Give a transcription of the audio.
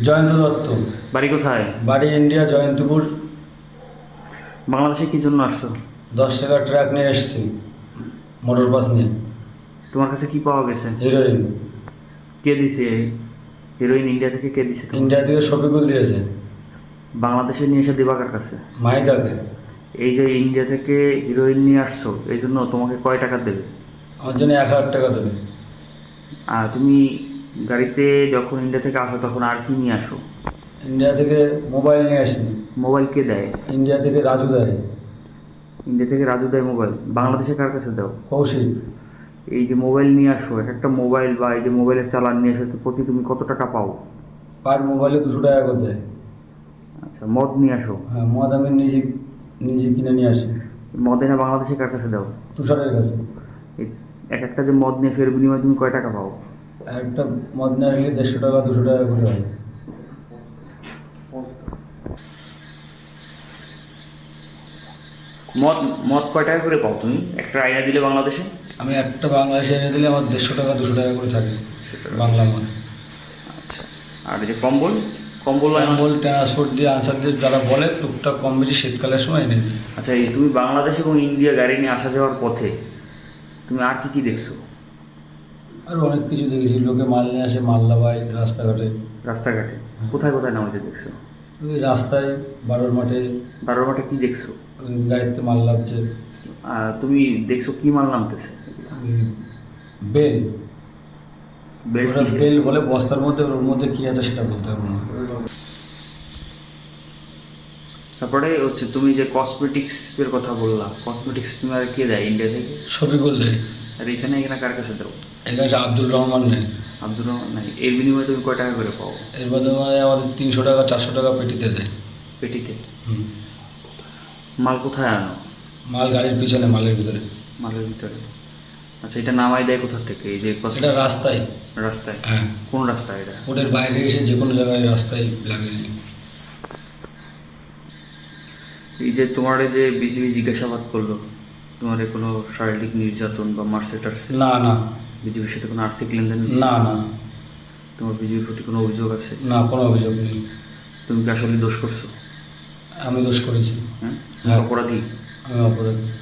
জয়ন্ত দত্ত। বাড়ি কোথায়? বাড়ি ইন্ডিয়া জয়ন্তপুর। বাংলাদেশে কি জন্য আসছো? দশ টাকার ট্রাক নিয়ে এসেছি মোটর বাস নিয়ে। তোমার কাছে কি পাওয়া গেছে? হিরোইন কে দিছে? হিরোইন ইন্ডিয়া থেকে কে দিছে ইন্ডিয়া থেকে শফিকুল দিয়েছে। বাংলাদেশে নিয়ে এসে দিবা কার কাছে? মাহিদাকে এই যে ইন্ডিয়া থেকে হিরোইন নিয়ে আসছো এই জন্য তোমাকে কয় টাকা দেবে? আমার জন্য এক হাজার টাকা দেবে। আর তুমি গাড়িতে যখন ইন্ডিয়া থেকে আসো তখন আর কি নিয়ে আসো? ইন্ডিয়া থেকে মোবাইল নিয়ে আসি। মোবাইল কে দেয়? ইন্ডিয়া থেকে রাজু দেয়। ইন্ডিয়া থেকে রাজু দেয় মোবাইল বাংলাদেশে কার কাছে দাও? কৌশিক। এই যে মোবাইল নিয়ে আসো এক একটা মোবাইল বা এই যে মোবাইলের চালান নিয়ে আসো প্রতি তুমি কত টাকা পাও? পার মোবাইলে দুশো টাকা করে দেয়। আচ্ছা মদ নিয়ে আসো? হ্যাঁ মদ আমি নিজে নিজে কিনে নিয়ে আসি। মদ এনে বাংলাদেশে কার কাছে দাও? তুষারের কাছে। এক একটা যে মদ নিয়ে আসো এর বিনিময়ে তুমি কয় টাকা পাও? একটা মদ নিয়ে আসলে দেড়শো টাকা দুশো টাকা করে হয়। মদ মদ কয় টাকা করে পাও তুমি? একটা আইনা দিলে বাংলাদেশে? আমি একটা বাংলাদেশে এনে দিলে আমার দেড়শো টাকা দুশো টাকা করে থাকে বাংলা মদ। আচ্ছা আর যে কম্বল? কম্বল কম্বল ট্রান্সপোর্ট দিয়ে আনসার দিয়ে যারা বলে টুকটাক কম বেশি শীতকালের সময় এনে দিই। আচ্ছা এই তুমি বাংলাদেশ এবং ইন্ডিয়া গাড়ি নিয়ে আসা যাওয়ার পথে তুমি আর কি কি দেখছ? আর অনেক কিছু দেখেছি। লোকে মাল নিয়ে আসে রাস্তাঘাটে। রাস্তাঘাটে? কোথায় কোথায় নামাজে দেখছ? ওই রাস্তায় বারোর মাঠে। বারোর মাঠে কি দেখছ? গাড়িতে মাল আহ, তুমি দেখছ কি মাল নামতেছে? বেল। কিসের? বেল বলে বস্তার মধ্যে ওর মধ্যে কী আছে সেটা বলতে পারব না। তারপরে হচ্ছে তুমি যে কসমেটিক্স এর কথা বললা কসমেটিক্স তুমি আর কে দেয় ইন্ডিয়া থেকে? দেয়। আর এখানে এখানে কার কাছে দাও এখানে আব্দুল রহমান নেই। আব্দুর রহমান নাই। এর বিনিময়ে তুমি কয় টাকা করে পাও? এর মাধ্যমে আমাদের তিনশো টাকা চারশো টাকা পেটিতে দেয়। পেটিতে? মাল কোথায় আনো? মাল গাড়ির পিছনে মালের ভিতরে। মালের ভিতরে। আচ্ছা এটা নামাই দেয় কোথা থেকে? এই যে cosmetics রাস্তায়। রাস্তায়? হ্যাঁ। কোন রাস্তায় এটা? ওদের বাইরে এসে যে কোনো জায়গায় রাস্তায় লাগিয়ে এই যে তোমার যে বিজিবি জিজ্ঞাসাবাদ করল তোমার কোনো শারীরিক নির্যাতন বা মার্সেটার না না। বিজেপির সাথে কোনো আর্থিক লেনদেন না না। তোমার বিজেপির প্রতি কোনো অভিযোগ আছে? না কোনো অভিযোগ নেই। তুমি কি আসলে দোষ করছ? আমি দোষ করেছি। হ্যাঁ? হ্যাঁ। অপরাধী? আমি অপরাধী।